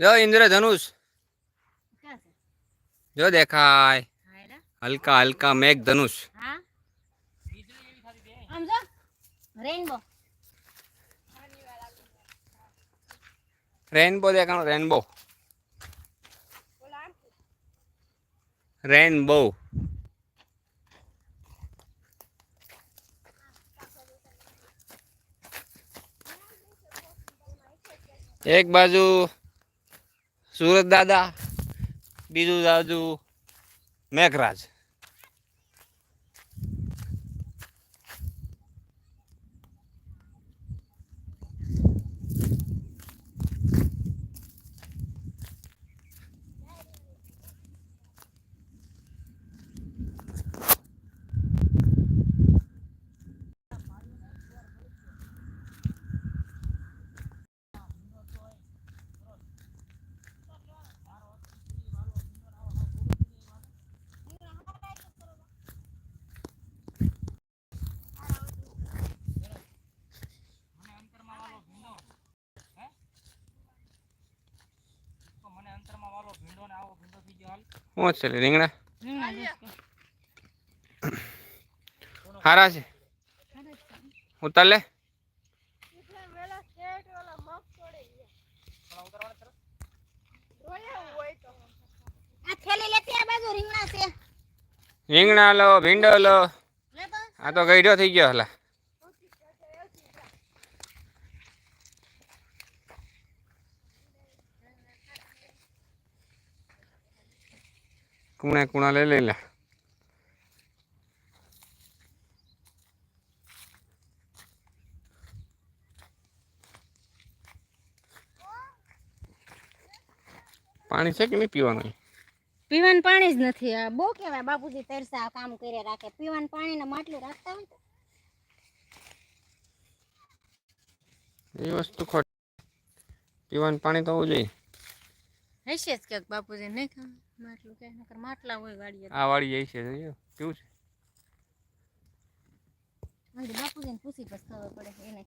જો ઇન્દ્રધનુષ. જો દેખાય. હલકા હલકા મેઘ ધનુષ રેનબો. દેખાણો રેનબો. રેનબો. એક બાજુ સુરત દાદા બીજું દાદુ મેઘરાજ. શું છે લે, રીંગણા? હારા છે? ઉતાર લે. રીંગણા લો ભીંડો લો. આ તો ગઈઢો થઈ ગયો હલા. કુણા કુણા લઈ લઈ લે પાણી છે કે નહીં પીવાનું પીવાનું પાણી જ નથી આ બહુ કહેવાય બાપુજી તરસા કામ કરી રાખે પીવાનું પાણી ને માટલું રાખતા હોય તો એ વસ્તુ ખોટ પીવાનું પાણી તો હોવું જોઈએ હશે જ ક્યાંક બાપુજી નહીં ખાવ માટલું કે નકર માટલા હોય ગાડીએ આ વાળી જાય છે કેવું છે? બાપુજીને પૂછી પછી ખબર પડે એને